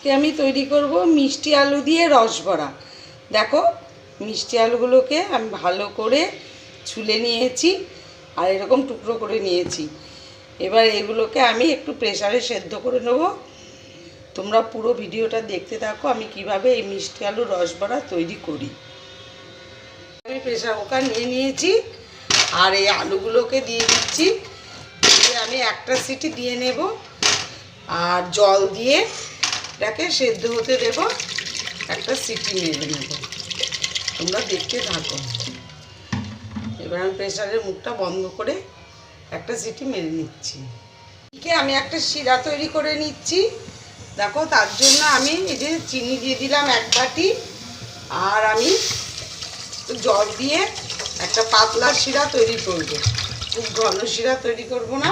আজকে আমি তৈরি করব মিষ্টি আলু দিয়ে রসবড়া। দেখো, মিষ্টি আলুগুলোকে আমি ভালো করে ছুলে নিয়েছি আর এরকম টুকরো করে নিয়েছি। এবার এগুলোকে আমি একটু প্রেসারে সেদ্ধ করে নেব। তোমরা পুরো ভিডিওটা দেখতে থাকো, আমি কীভাবে এই মিষ্টি আলু রসবড়া তৈরি করি। আমি প্রেসার কুকার নিয়ে নিয়েছি আর এই আলুগুলোকে দিয়ে দিচ্ছি। দিয়ে আমি একটা সিটি দিয়ে নেব। আর জল দিয়ে এটাকে সেদ্ধ হতে দেব, একটা সিটি মেরে নেব। তোমরা দেখতে থাকো। এবার আমি প্রেসারের মুখটা বন্ধ করে একটা সিটি মেরে নিচ্ছি। এদিকে আমি একটা শিরা তৈরি করে নিচ্ছি। দেখো, তার জন্য আমি এই যে চিনি দিয়ে দিলাম এক বাটি, আর আমি জল দিয়ে একটা পাতলা শিরা তৈরি করব। খুব ঘন শিরা তৈরি করব না,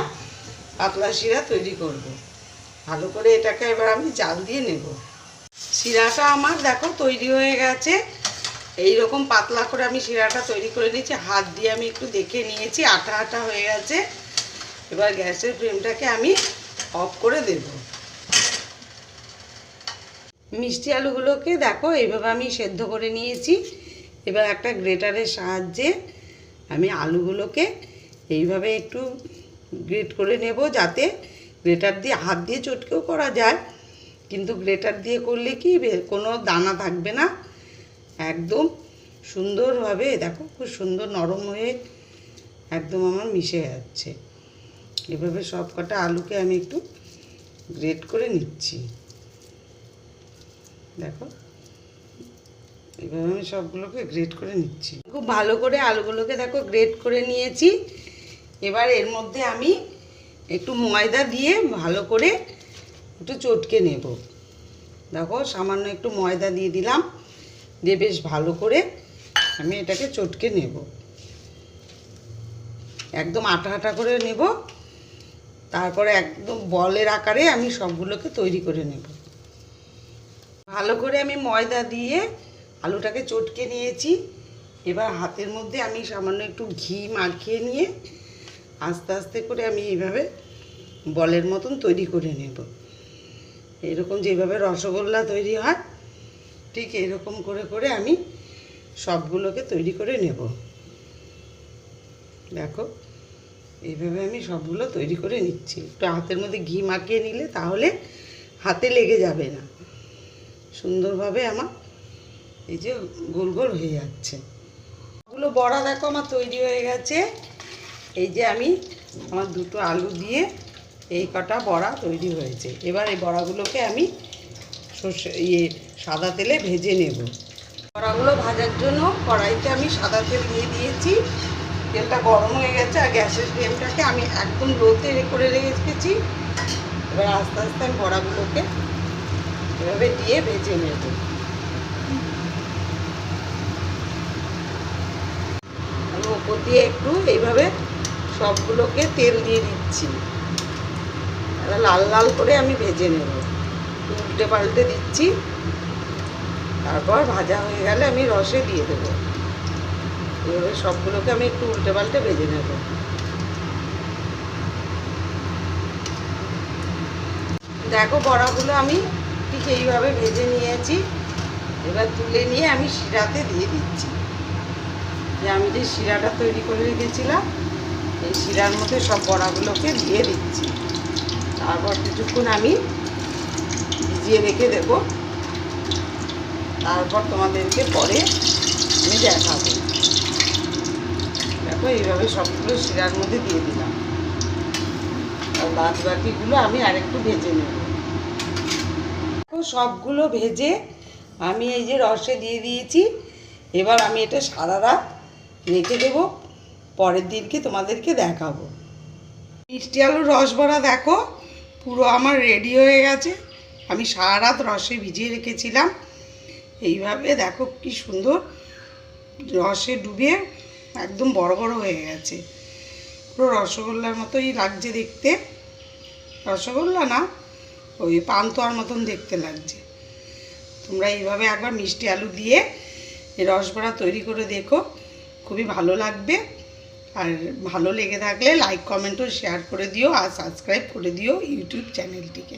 পাতলা শিরা তৈরি করব। ভালো করে এটাকে এবার আমি জাল দিয়ে নেব। শিরাটা আমার দেখো তৈরি হয়ে গেছে। এই রকম পাতলা করে আমি শিরাটা তৈরি করে নিয়েছি। হাত দিয়ে আমি একটু দেখে নিয়েছি, আটা আটা হয়ে গেছে। এবার গ্যাসের ফ্লেমটাকে আমি অফ করে দেব। মিষ্টি আলুগুলোকে দেখো এইভাবে আমি সেদ্ধ করে নিয়েছি। এবার একটা গ্রেটারের সাহায্যে আমি আলুগুলোকে এইভাবে একটু গ্রেট করে নেব যাতে গ্রেটার দিয়ে হাত দিয়ে চটকেও করা যায়, কিন্তু গ্রেটার দিয়ে করলে কি কোনো দানা থাকবে না। একদম সুন্দরভাবে, দেখো খুব সুন্দর নরম হয়ে একদম আমার মিশে যাচ্ছে। এভাবে সব কটা আলুকে আমি একটু গ্রেট করে নিচ্ছি। দেখো, এভাবে আমি সবগুলোকে গ্রেট করে নিচ্ছি। খুব ভালো করে আলুগুলোকে দেখো গ্রেট করে নিয়েছি। এবার এর মধ্যে আমি একটু ময়দা দিয়ে ভালো করে একটু চটকে নেব। দেখো, সামান্য একটু ময়দা দিয়ে দিলাম। দিয়ে বেশ ভালো করে আমি এটাকে চটকে নেব। একদম আটা আটা করে নেব। তারপরে একদম বলের আকারে আমি সবগুলোকে তৈরি করে নেব। ভালো করে আমি ময়দা দিয়ে আলুটাকে চটকে নিয়েছি। এবার হাতের মধ্যে আমি সামান্য একটু ঘি মাখিয়ে নিয়ে আস্তে আস্তে করে আমি এইভাবে বলের মতন তৈরি করে নেব। এরকম যেভাবে রসগোল্লা তৈরি হয়, ঠিক এরকম করে করে আমি সবগুলোকে তৈরি করে নেব। দেখো, এইভাবে আমি সবগুলো তৈরি করে নিচ্ছি। একটু হাতের মধ্যে ঘি মাখিয়ে নিলে তাহলে হাতে লেগে যাবে না। সুন্দরভাবে আমার এই যে গোল গোল হয়ে যাচ্ছে। ওগুলো বড়া দেখো, আমার তৈরি হয়ে গেছে। এই যে আমি আমার দুটো আলু দিয়ে এই কটা বড়া তৈরি হয়েছে। এবার এই বড়াগুলোকে আমি সর্ষে ইয়ে সাদা তেলে ভেজে নেব। বড়াগুলো ভাজার জন্য কড়াইতে আমি সাদা তেল দিয়ে দিয়েছি। তেলটা গরম হয়ে গেছে আর গ্যাসের ফ্লেমটাকে আমি একদম লোতে করে রেখেছি। এবার আস্তে আস্তে আমি বড়াগুলোকে এভাবে দিয়ে ভেজে নেব। আমি ওপর দিয়ে একটু এইভাবে সবগুলোকে তেল দিয়ে দিচ্ছি। লাল লাল করে আমি ভেজে নেব। উল্টে পাল্টে দিচ্ছি। তারপর ভাজা হয়ে গেলে আমি রসে দিয়ে দেবো। এভাবে সবগুলোকে আমি একটু উল্টে পাল্টে ভেজে নেব। দেখো বড়াগুলো আমি ঠিক এইভাবে ভেজে নিয়েছি। এবার তুলে নিয়ে আমি শিরাতে দিয়ে দিচ্ছি। যে আমি যে শিরাটা তৈরি করে রেখেছিলাম, এই শিরার মধ্যে সব বড়াগুলোকে দিয়ে দিচ্ছি। তারপর কিছুক্ষণ আমি ভিজিয়ে রেখে দেব। তারপর তোমাদেরকে পরে আমি দেখাবো। দেখো, এইভাবে সবগুলো শিরার মধ্যে দিয়ে দিলাম। আর বাদ বাকিগুলো আমি আরেকটু ভেজে নেব। সবগুলো ভেজে আমি এই যে রসে দিয়ে দিয়েছি। এবার আমি এটা সারা রাত রেখে দেবো। পরের দিনকে তোমাদেরকে দেখাবো। মিষ্টি আলুর রস বড়া দেখো পুরো আমার রেডি হয়ে গেছে। আমি সারা রাত রসে ভিজিয়ে রেখেছিলাম। এইভাবে দেখো কি সুন্দর রসে ডুবে একদম বড় বড় হয়ে গেছে। পুরো রসগোল্লার মতোই লাগছে দেখতে। রসগোল্লা না, ওই পান্তুয়ার মতন দেখতে লাগছে। তোমরা এইভাবে একবার মিষ্টি আলু দিয়ে রসবড়া তৈরি করে দেখো। খুবই ভালো লাগবে। আর ভালো লেগে থাকলে লাইক কমেন্ট ও শেয়ার করে দিও আর সাবস্ক্রাইব করে দিও ইউটিউব চ্যানেলটিকে